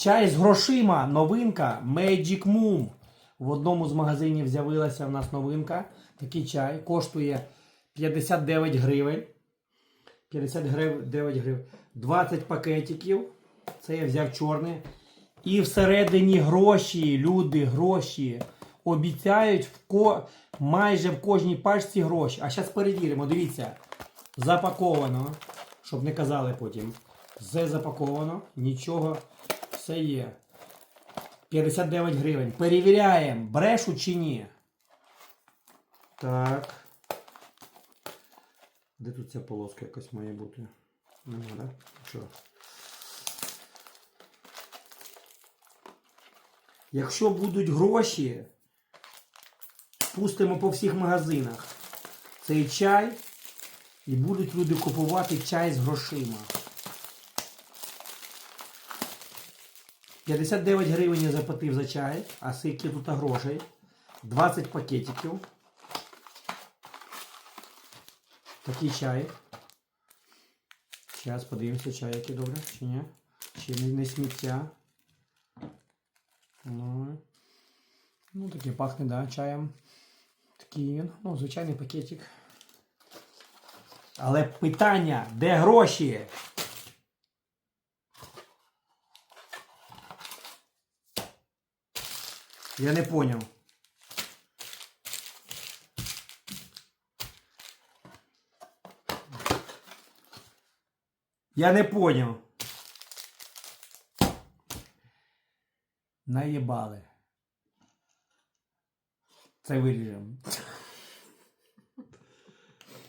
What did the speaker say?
Чай з грошима. Новинка Magic Moon. В одному з магазинів з'явилася в нас новинка. Такий чай. Коштує 59 гривень. 59 гривень. 20 пакетиків. Це я взяв чорний. І всередині гроші, люди, гроші. Обіцяють в ко... майже в кожній пачці гроші. А зараз перевіримо, дивіться. Запаковано. Щоб не казали потім. Все запаковано, нічого, все є. 59 гривень. Перевіряємо, брешу чи ні. Так. Де тут ця полоска якась має бути? Нема, так? Що? Якщо будуть гроші, пустимо по всіх магазинах цей чай і будуть люди купувати чай з грошима. 59 гривень я заплатив за чай, а скільки тут грошей? 20 пакетиків. Такий чай. Зараз подивимося, чай який добре, чи ні? Чи не, сміття. Ну, ну такий пахне, да, чаєм. Такий він, ну, звичайний пакетик. Але питання, де гроші? Я не понял. Я не понял. Наїбали. Це виріжемо.